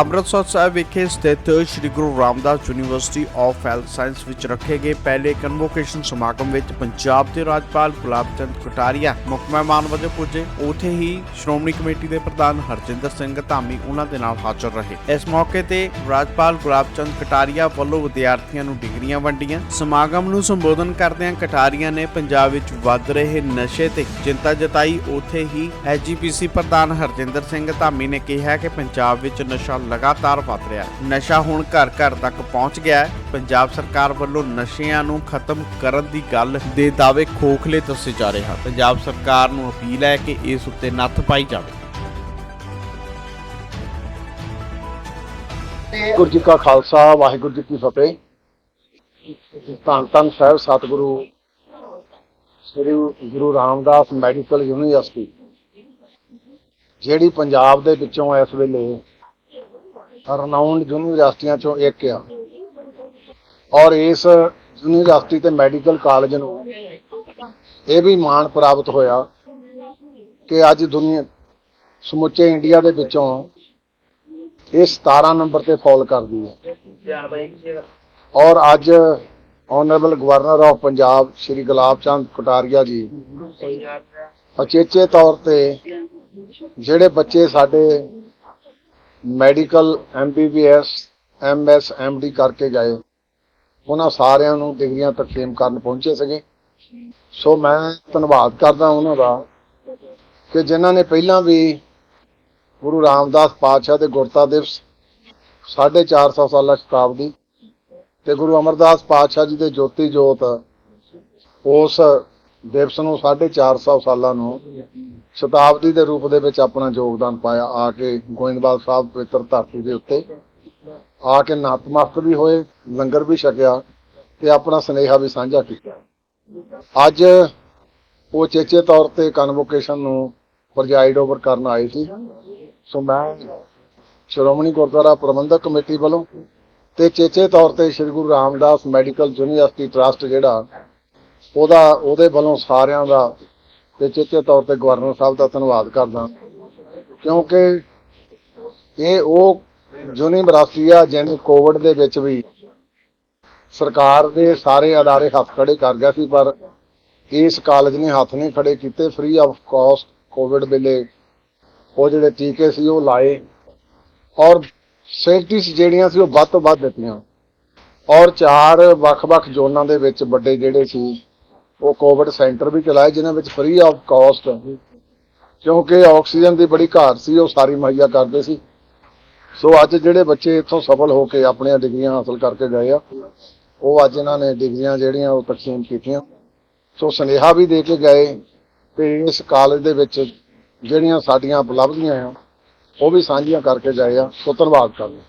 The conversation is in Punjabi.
ਅੰਮ੍ਰਿਤਸਰ ਸਾਹਿਬ ਵਿਖੇ ਸਥਿਤ Shri Guru Ramdas university of health science ਵਿੱਚ ਰੱਖੇ ਗਏ ਪਹਿਲੇ ਕਨਵੋਕੇਸ਼ਨ ਸਮਾਗਮ ਵਿੱਚ ਪੰਜਾਬ ਦੇ ਰਾਜਪਾਲ ਗੁਲਾਬ ਚੰਦ ਕਟਾਰੀਆ, ਮੁੱਖ ਮਹਿਮਾਨ ਵਜੋਂ ਪੁੱਜੇ। ਉਥੇ ਹੀ ਸ਼੍ਰੋਮਣੀ ਕਮੇਟੀ ਦੇ ਪ੍ਰਧਾਨ ਹਰਜਿੰਦਰ ਸਿੰਘ ਧਾਮੀ ਉਹਨਾਂ ਦੇ ਨਾਲ ਹਾਜ਼ਰ ਰਹੇ। ਇਸ ਮੌਕੇ ਤੇ ਰਾਜਪਾਲ ਗੁਲਾਬ ਚੰਦ ਕਟਾਰੀਆ ਵੱਲੋਂ ਵਿਦਿਆਰਥੀਆਂ ਨੂੰ ਡਿਗਰੀਆਂ ਵੰਡੀਆਂ। ਸਮਾਗਮ ਨੂੰ ਸੰਬੋਧਨ ਕਰਦਿਆਂ ਕਟਾਰੀਆ ਨੇ ਪੰਜਾਬ ਵਿੱਚ ਵੱਧ ਰਹੇ ਨਸ਼ੇ ਤੇ ਚਿੰਤਾ ਜਤਾਈ। ਉਥੇ ਹੀ ਐਜੀਪੀਸੀ ਪ੍ਰਧਾਨ ਹਰਜਿੰਦਰ ਸਿੰਘ ਧਾਮੀ ਨੇ ਕਿਹਾ ਕਿ ਪੰਜਾਬ ਵਿੱਚ ਨਸ਼ਾ ਲਗਾਤਾਰ ਵਧ ਰਿਹਾ ਹੈ। ਨਸ਼ਾ ਹੁਣ ਘਰ ਘਰ ਤੱਕ ਪਹੁੰਚ ਗਿਆ ਹੈ। ਪੰਜਾਬ ਸਰਕਾਰ ਵੱਲੋਂ ਨਸ਼ਿਆਂ ਨੂੰ ਖਤਮ ਕਰਨ ਦੀ ਗੱਲ ਦੇ ਦਾਅਵੇ ਖੋਖਲੇ ਦੱਸੇ ਜਾ ਰਹੇ ਹਨ। ਪੰਜਾਬ ਸਰਕਾਰ ਨੂੰ ਅਪੀਲ ਹੈ ਕਿ ਇਸ ਉੱਤੇ ਨੱਥ ਪਾਈ ਜਾਵੇ। ਵਾਹਿਗੁਰੂ ਜੀ ਕਾ ਖਾਲਸਾ, ਵਾਹਿਗੁਰੂ ਜੀ ਕੀ ਫਤਿਹ। ਧੰਨ ਧੰਨ ਸਾਹਿਬ, ਸਤਿਗੁਰੂ ਸ੍ਰੀ ਗੁਰੂ ਰਾਮਦਾਸ ਮੈਡੀਕਲ ਯੂਨੀਵਰਸਿਟੀ, ਜਿਹੜੀ ਪੰਜਾਬ ਦੇ ਵਿੱਚੋਂ ਇਸ ਵੇਲੇ ਰਨਾਊਂਡ ਯੂਨੀਵਰਸਿਟੀਆਂ ਚੋਂ ਇੱਕ ਆ। ਔਰ ਇਸ ਯੂਨੀਵਰਸਿਟੀ ਤੇ ਮੈਡੀਕਲ ਕਾਲਜ ਨੂੰ ਇਹ ਵੀ ਮਾਣ ਪ੍ਰਾਪਤ ਹੋਇਆ ਕਿ ਅੱਜ ਦੁਨੀਆ ਸਮੁੱਚੇ ਇੰਡੀਆ ਦੇ ਵਿੱਚੋਂ ਇਹ 17 ਨੰਬਰ ਤੇ ਫਾਲ ਕਰਦੀ ਹੈ। ਔਰ ਅੱਜ honourable governor of Punjab Shri Gulab Chand Kataria ji ਅਚੇਚੇ ਤੌਰ ਤੇ ਜਿਹੜੇ ਬੱਚੇ ਸਾਡੇ ਮੈਡੀਕਲ ਐਮਬੀਬੀਐਸ ਐਮਐਸ ਐਮਡੀ ਕਰਕੇ ਗਏ। ਉਹਨਾਂ ਸਾਰਿਆਂ ਨੂੰ ਡਿਗਰੀਆਂ ਤਕਸੀਮ ਕਰਨ ਪਹੁੰਚੇ ਸੀਗੇ। ਸੋ ਮੈਂ ਧੰਨਵਾਦ ਕਰਦਾ ਉਹਨਾਂ ਦਾ ਕਿ ਜਿਨ੍ਹਾਂ ਨੇ ਪਹਿਲਾਂ ਵੀ ਗੁਰੂ ਰਾਮਦਾਸ ਪਾਤਸ਼ਾਹ ਦੇ ਗੁਰਤਾ ਦਿਵਸ 450 ਸਾਲਾ ਸ਼ਤਾਬਦੀ ਤੇ ਗੁਰੂ ਅਮਰਦਾਸ ਪਾਤਸ਼ਾਹ ਜੀ ਦੇ ਜੋਤੀ ਜੋਤ ਉਸ ਦਿਵਸ ਨੂੰ 450 ਸਾਲਾਂ ਨੂੰ ਸ਼ਤਾਬਦੀ ਦੇ ਰੂਪ ਦੇ ਵਿੱਚ ਆਪਣਾ ਯੋਗਦਾਨ ਪਾਇਆ ਆ ਕੇ ਗੋਇੰਦਵਾਲ ਸਾਹਿਬ ਪਵਿੱਤਰ ਧਰਤੀ ਦੇ ਉੱਤੇ। ਆ ਕੇ ਨਤਮਸਤਕ ਵੀ ਹੋਏ, ਲੰਗਰ ਵੀ ਛਕਿਆ ਤੇ ਆਪਣਾ ਸਨੇਹਾ ਵੀ ਸਾਂਝਾ ਕੀਤਾ। ਅੱਜ ਉਹ ਚੇਚੇ ਤੌਰ ਤੇ ਕਨਵੋਕੇਸ਼ਨ ਨੂੰ ਪ੍ਰਜਾਈਡ ਓਵਰ ਕਰਨ ਆਏ ਸੀ। ਸੋ ਮੈਂ ਸ਼੍ਰੋਮਣੀ ਗੁਰਦੁਆਰਾ ਪ੍ਰਬੰਧਕ ਕਮੇਟੀ ਵੱਲੋਂ ਤੇ ਚੇਚੇ ਤੌਰ ਤੇ Shri Guru Ramdas medical university trust ਜਿਹੜਾ ਉਹਦਾ, ਉਹਦੇ ਵੱਲੋਂ ਸਾਰਿਆਂ ਦਾ ਤੇ ਚੇਚੇ ਤੌਰ ਤੇ ਗਵਰਨਰ ਸਾਹਿਬ ਦਾ ਧੰਨਵਾਦ ਕਰਦਾ। ਕਿਉਂਕਿ ਇਹ ਉਹ ਯੂਨੀਵਰਸਿਟੀ ਆ ਜਿਹਨੇ ਕੋਵਿਡ ਦੇ ਵਿੱਚ ਵੀ ਸਰਕਾਰ ਦੇ ਸਾਰੇ ਅਦਾਰੇ ਹੱਥ ਖੜੇ ਕਰ ਗਿਆ ਸੀ, ਪਰ ਇਸ ਕਾਲਜ ਨੇ ਹੱਥ ਨਹੀਂ ਖੜੇ ਕੀਤੇ। ਫ੍ਰੀ ਆਫ ਕਾਸਟ ਕੋਵਿਡ ਵੇਲੇ ਉਹ ਜਿਹੜੇ ਟੀਕੇ ਸੀ, ਉਹ ਲਾਏ ਔਰ ਫੈਸਿਲਿਟੀਜ਼ ਜਿਹੜੀਆਂ ਸੀ, ਉਹ ਵੱਧ ਤੋਂ ਵੱਧ ਦਿੱਤੀਆਂ। ਔਰ ਚਾਰ ਵੱਖ-ਵੱਖ ਜ਼ੋਨਾਂ ਦੇ ਵਿੱਚ ਵੱਡੇ ਜਿਹੜੇ ਸੀ ਉਹ ਕੋਵਿਡ ਸੈਂਟਰ ਵੀ ਚਲਾਏ, ਜਿਨ੍ਹਾਂ ਵਿੱਚ ਫ੍ਰੀ ਆਫ ਕਾਸਟ ਕਿਉਂਕਿ ਆਕਸੀਜਨ ਦੀ ਬੜੀ ਘਾਟ ਸੀ, ਉਹ ਸਾਰੀ ਮੁਹੱਈਆ ਕਰਦੇ ਸੀ। ਸੋ ਅੱਜ ਜਿਹੜੇ ਬੱਚੇ ਇੱਥੋਂ ਸਫਲ ਹੋ ਕੇ ਆਪਣੀਆਂ ਡਿਗਰੀਆਂ ਹਾਸਲ ਕਰਕੇ ਗਏ ਆ, ਉਹ ਅੱਜ ਇਹਨਾਂ ਨੇ ਡਿਗਰੀਆਂ ਜਿਹੜੀਆਂ ਉਹ ਤਕਸੀਮ ਕੀਤੀਆਂ। ਸੋ ਸੁਨੇਹਾ ਵੀ ਦੇ ਕੇ ਗਏ ਤੇ ਇਸ ਕਾਲਜ ਦੇ ਵਿੱਚ ਜਿਹੜੀਆਂ ਸਾਡੀਆਂ ਉਪਲਬਧੀਆਂ ਆ, ਉਹ ਵੀ ਸਾਂਝੀਆਂ ਕਰਕੇ ਗਏ ਆ। ਸੋ ਧੰਨਵਾਦ ਕਰਦੇ।